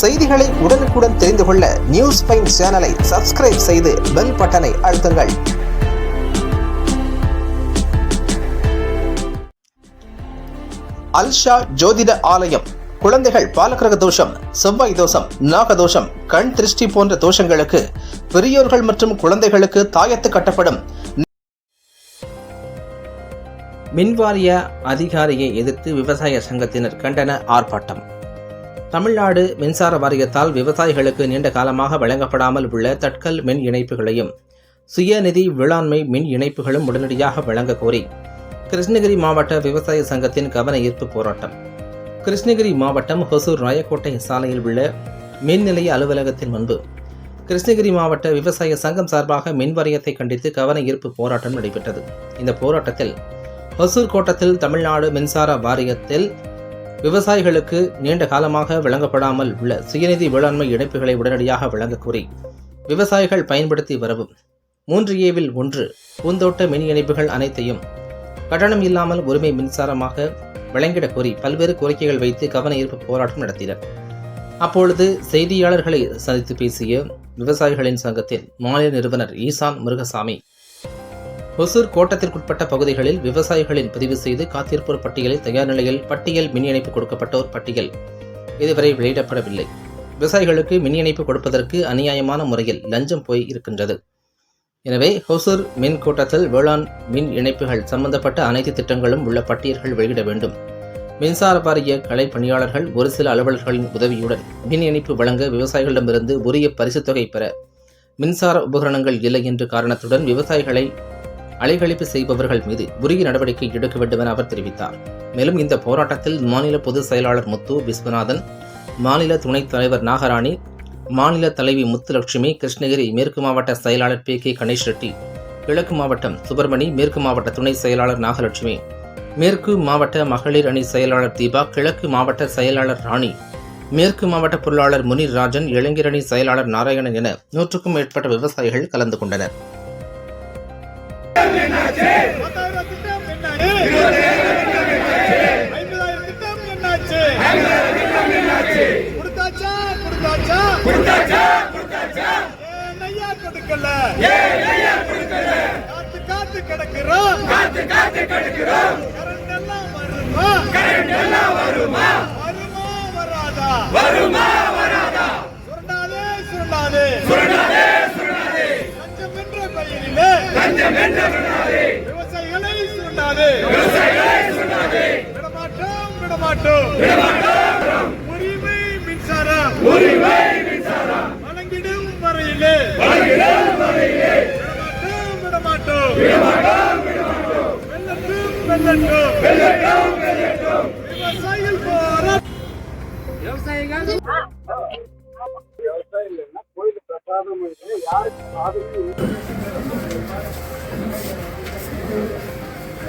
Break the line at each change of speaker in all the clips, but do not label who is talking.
செய்திகளை உடனுக்குடன் தெரிந்து கொள்ள நியூஸ் பைன் சேனலை சப்ஸ்கிரைப் செய்து பெல் பட்டனை அழுத்துங்கள். அல்ஷா ஜோதிட ஆலயம். குழந்தைகள் பாலக்கிரக தோஷம் செவ்வாய் தோஷம் நாக தோஷம் கண் திருஷ்டி போன்ற தோஷங்களுக்கு பெரியோர்கள் மற்றும் குழந்தைகளுக்கு தாயத்து கட்டப்படும். மின்வாரிய அதிகாரியை எதிர்த்து விவசாய சங்கத்தினர் கண்டன ஆர்ப்பாட்டம். தமிழ்நாடு மின்சார வாரியத்தால் விவசாயிகளுக்கு நீண்ட காலமாக வழங்கப்படாமல் உள்ள தட்கல் மின் இணைப்புகளையும் சுயநிதி வேளாண்மை மின் இணைப்புகளும் உடனடியாக வழங்க கோரி கிருஷ்ணகிரி மாவட்ட விவசாய சங்கத்தின் கவன ஈர்ப்பு போராட்டம். கிருஷ்ணகிரி மாவட்டம் ஹொசூர் ராயக்கோட்டை சாலையில் உள்ள மின் நிலைய அலுவலகத்தின் முன்பு கிருஷ்ணகிரி மாவட்ட விவசாய சங்கம் சார்பாக மின் வாரியத்தை கண்டித்து கவன ஈர்ப்பு போராட்டம் நடைபெற்றது. இந்த போராட்டத்தில் ஹொசூர் கோட்டத்தில் தமிழ்நாடு மின்சார வாரியத்தில் விவசாயிகளுக்கு நீண்ட காலமாக வழங்கப்படாமல் உள்ள சுயநிதி வேளாண்மை இணைப்புகளை உடனடியாக வழங்க கோரி விவசாயிகள் பயன்படுத்தி வரவும். மூன்று ஏவில் ஒன்று பூந்தோட்ட மின் இணைப்புகள் அனைத்தையும் கட்டணம் இல்லாமல் உரிமை மின்சாரமாக வழங்கிட கோரி பல்வேறு கோரிக்கைகள் வைத்து கவன ஈர்ப்பு போராட்டம் நடத்தினர். அப்பொழுது செய்தியாளர்களை சந்தித்து பேசிய விவசாயிகளின் சங்கத்தின் மாநில நிறுவனர் ஈசான் முருகசாமி ஒசூர் கோட்டத்திற்குட்பட்ட பகுதிகளில் விவசாயிகளின் பதிவு செய்து காத்திருப்போர் பட்டியலில் தயார் நிலையில் பட்டியல் மின் இணைப்பு கொடுக்கப்பட்டோர் பட்டியல். இதுவரை வெளியிடப்படவில்லை. விவசாயிகளுக்கு மின் இணைப்பு கொடுப்பதற்கு அநியாயமான முறையில் லஞ்சம் போய் இருக்கின்றது. எனவே ஹொசூர் மின் கூட்டத்தில் வேளாண் மின் இணைப்புகள் சம்பந்தப்பட்ட அனைத்து திட்டங்களும் உள்ள பட்டியல்கள் வெளியிட வேண்டும். மின்சார வாரிய கலை பணியாளர்கள் ஒரு சில அலுவலர்களின் உதவியுடன் மின் இணைப்பு வழங்க விவசாயிகளிடமிருந்து உரிய பரிசுத் தொகை பெற மின்சார உபகரணங்கள் இல்லை என்ற காரணத்துடன் விவசாயிகளை அலைகழிப்பு செய்பவர்கள் மீது உரிய நடவடிக்கை எடுக்க வேண்டும் என அவர் தெரிவித்தார். மேலும் இந்த போராட்டத்தில் மாநில பொதுச் செயலாளர் முத்து விஸ்வநாதன் மாநில துணைத் தலைவர் நாகராணி மாநில தலைவி முத்துலட்சுமி கிருஷ்ணகிரி மேற்கு மாவட்ட செயலாளர் பி. கே. கணேஷ் ரெட்டி கிழக்கு மாவட்டம் சுப்பிரமணி மேற்கு மாவட்ட துணை செயலாளர் நாகலட்சுமி மேற்கு மாவட்ட மகளிர் அணி செயலாளர் தீபா கிழக்கு மாவட்ட செயலாளர் ராணி மேற்கு மாவட்ட பொருளாளர் முனிர் ராஜன் இளைஞரணி செயலாளர் நாராயணன் என நூற்றுக்கும் மேற்பட்ட விவசாயிகள் கலந்து கொண்டனர்.
கொடுக்கல? காத்து காத்து கிடக்கிறோம். கரண்ட் எல்லாம் வருமா? வருமா, வராதா? சுரண்டாதே, சுரண்டாதே. லஞ்சம் என்ற பெயரிலே என்ற சுரண்டாதே விடமாட்டோம் விடமாட்டோம். உரிமை மின்சாரம் வழங்கிடும் வரையிலே. விடமாட்டோம் விடமாட்டோம். வெல்லட்டும் வெல்லட்டும். விவசாயிகள் போராட்டம்.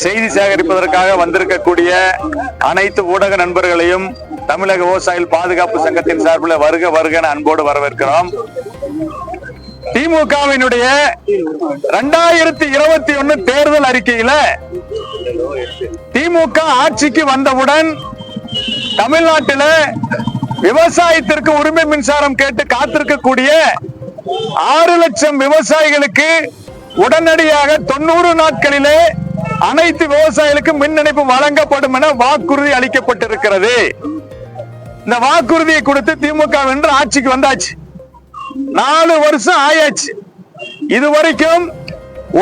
செய்தி சேகரிப்பதற்காக வந்திருக்கக்கூடிய அனைத்து ஊடக நண்பர்களையும் தமிழக விவசாயிகள் பாதுகாப்பு சங்கத்தின் சார்பில் வருக வருக அன்போடு வரவேற்கிறோம். திமுகவினுடைய இரண்டாயிரத்தி இருபத்தி ஒன்னு தேர்தல் அறிக்கையில திமுக ஆட்சிக்கு வந்தவுடன் தமிழ்நாட்டில விவசாயத்திற்கு உரிமை மின்சாரம் கேட்டு காத்திருக்கக்கூடிய ஆறு லட்சம் விவசாயிகளுக்கு உடனடியாக தொண்ணூறு நாட்களிலே அனைத்து விவசாயிகளுக்கு மின் இணைப்பு வழங்கப்படும் என வாக்குறுதி அளிக்கப்பட்டிருக்கிறது. இந்த வாக்குறுதியை கொடுத்து திமுக வென்று ஆட்சிக்கு வந்தாச்சு. நாலு வருஷம் ஆயாச்சு. இது வரைக்கும்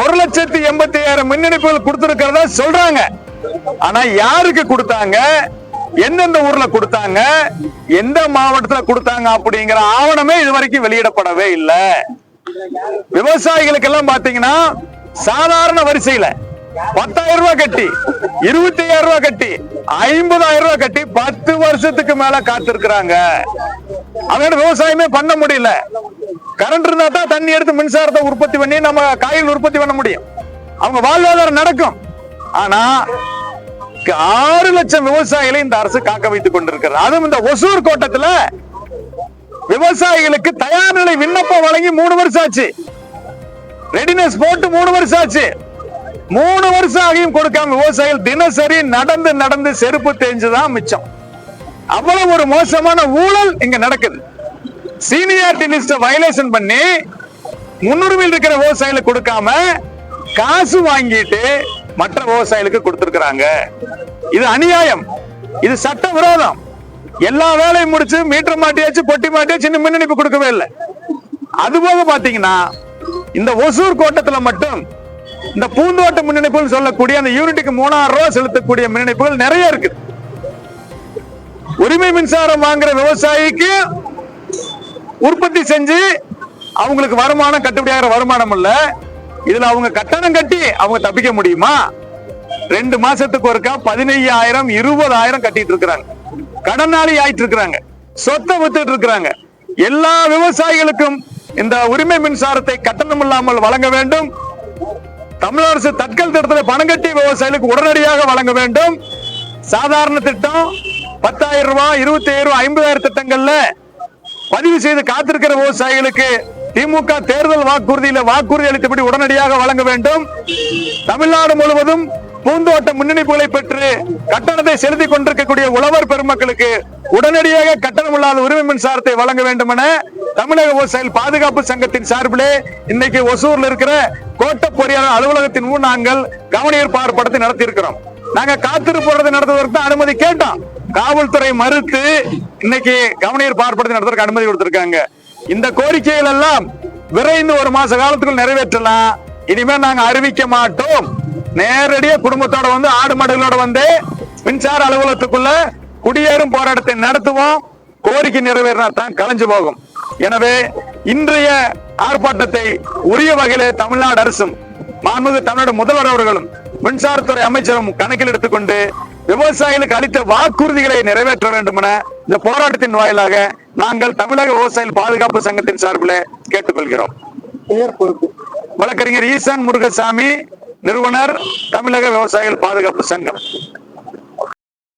ஒரு லட்சத்தி எண்பத்தி ஆயிரம் மின் இணைப்புகள் கொடுத்திருக்கிறதா சொல்றாங்க. ஆனா யாருக்கு கொடுத்தாங்க? எந்தெந்த ஊர்ல கொடுத்தாங்க? எந்த மாவட்டத்துல கொடுத்தாங்க அப்படிங்கிற ஆவணமே இது வரைக்கும் வெளியிடப்படவே இல்லை. விவசாயிகளுக்கு எல்லாம் பாத்தீங்கன்னா சாதாரண வரிசையில பத்தாயிரம் ரூபாய் கட்டி இருபத்தி ஐயாயிரம் ரூபாய் கட்டி ஐம்பதாயிரம் ரூபாய் கட்டி பத்து வருஷத்துக்கு மேல காத்திருக்கிறாங்க. அதனால விவசாயமே பண்ண முடியல. கரண்ட் இருந்தா தான் தண்ணி எடுத்து மின்சாரத்தை உற்பத்தி பண்ணி நம்ம காய்கள் உற்பத்தி பண்ண முடியும். அவங்க வாழ்வாதாரம் நடக்கும். ஆனா ஆறு லட்சம் விவசாயிகளை இந்த அரசு காக்க வைத்துக் கொண்டிருக்கிறது. அதுவும் இந்த ஒசூர் கோட்டத்துல விவசாயிகளுக்கு தயார் நிலை விண்ணப்பம் வழங்கி மூணு வருஷம் ஆச்சு. ரெடினஸ் போட்டு மூணு வருஷம் ஆச்சு. மூணு வருஷம் ஆகியும் கொடுக்காம விவசாயிகள் தினசரி நடந்து நடந்து செருப்பு தேஞ்சுதான் மிச்சம். அவ்வளவு ஒரு மோசமான ஊழல் இங்க நடக்குது. சீனியாரிட்டி லிஸ்ட வயலேஷன் பண்ணி முன்னுரிமையில் இருக்கிற விவசாயிகளுக்கு கொடுக்காம காசு வாங்கிட்டு மற்ற விவசாயிகளுக்கு கொடுத்திருக்கிறாங்க. இது அநியாயம். இது சட்ட விரோதம் எல்லா வேலையும் முடிச்சு மீட்டர் மாட்டியாச்சு பொட்டி மாட்டியாச்சு இன்னும் மின்னணிப்பு கொடுக்கவே இல்லை. அது போக பாத்தீங்கன்னா இந்த ஒசூர் கோட்டத்துல மட்டும் இந்த பூந்தோட்ட மின் சொல்லக்கூடிய அந்த யூனிட்டுக்கு மூணாயிரம் ரூபாய் செலுத்தக்கூடிய மின் நிறைய இருக்கு. உரிமை மின்சாரம் வாங்குற விவசாயிக்கு உற்பத்தி செஞ்சு அவங்களுக்கு வருமானம் கட்டுப்படியாகிற வருமானம் இல்ல. இதுல அவங்க கட்டணம் கட்டி அவங்க தப்பிக்க முடியுமா? ரெண்டு மாசத்துக்கு ஒருக்கா பதினையாயிரம் இருபதாயிரம் கட்டிட்டு இருக்கிறாங்க. கடனாளி ஆயிட்டு இருக்கிறாங்க. சொத்தை வித்துட்டு இருக்கிறாங்க. எல்லா விவசாயிகளுக்கும் இந்த உரிமை மின்சாரத்தை கட்டணம் இல்லாமல் வழங்க வேண்டும். தமிழக அரசு தட்கல் திட்டத்தில் பணம் கட்டி விவசாயிகளுக்கு உடனடியாக வழங்க வேண்டும். சாதாரண திட்டம் பத்தாயிரம் ரூபாய் இருபத்தி ரூபாய் ஐம்பதாயிரம் திட்டங்கள்ல பதிவு செய்து காத்திருக்கிற விவசாயிகளுக்கு திமுக தேர்தல் வாக்குறுதியில வாக்குறுதி அளித்தபடி உடனடியாக வழங்க வேண்டும். தமிழ்நாடு முழுவதும் பூந்தோட்ட முன்னணிப்புகளை பெற்று கட்டணத்தை செலுத்திக் கொண்டிருக்கக்கூடிய உழவர் பெருமக்களுக்கு உடனடியாக கட்டணம் இல்லாத உரிமை மின்சாரத்தை வழங்க வேண்டும் என தமிழக விவசாயிகள் பாதுகாப்பு சங்கத்தின் சார்பிலே இன்னைக்கு ஒசூர்ல இருக்கிற கோட்ட பொறியாளர் அலுவலகத்தின் முன் நாங்கள் கவனியர் பார்ப்படத்தை நடத்தி இருக்கிறோம் நாங்க காத்திருப்பு நடத்துவதற்கு தான் அனுமதி கேட்டோம். காவல்துறை மறுத்து இன்னைக்கு கவனியர் பார்ப்படத்தை நடத்துறதுக்கு அனுமதி கொடுத்திருக்காங்க. இந்த கோரிக்கைகள் எல்லாம் விரைந்து ஒரு மாச காலத்துக்குள் நிறைவேற்றலாம். இனிமே நாங்க அறிவிக்க மாட்டோம். நேரடியா குடும்பத்தோட வந்து ஆடு மாடுகளோட வந்து மின்சார அலுவலகத்துக்குள்ள குடியேறும் போராட்டத்தை நடத்துவோம். கோரிக்கை நிறைவேறினா தான் கலைஞ்சு போகும். எனவே இன்றைய ஆர்ப்பாட்டத்தை உரிய வகையிலே தமிழ்நாடு அரசும் மாண்புமிகு தமிழ்நாடு முதல்வர் அவர்களும் மின்சாரத்துறை அமைச்சரும் கணக்கில் எடுத்துக்கொண்டு விவசாயிகளுக்கு அளித்த வாக்குறுதிகளை நிறைவேற்ற வேண்டும் என இந்த போராட்டத்தின் வாயிலாக நாங்கள் தமிழக விவசாயிகள் பாதுகாப்பு சங்கத்தின் சார்பில் கேட்டுக்கொள்கிறோம். வழக்கறிஞர் ஈசன் முருகசாமி நிறுவனர் தமிழக விவசாயிகள் பாதுகாப்பு சங்கம்.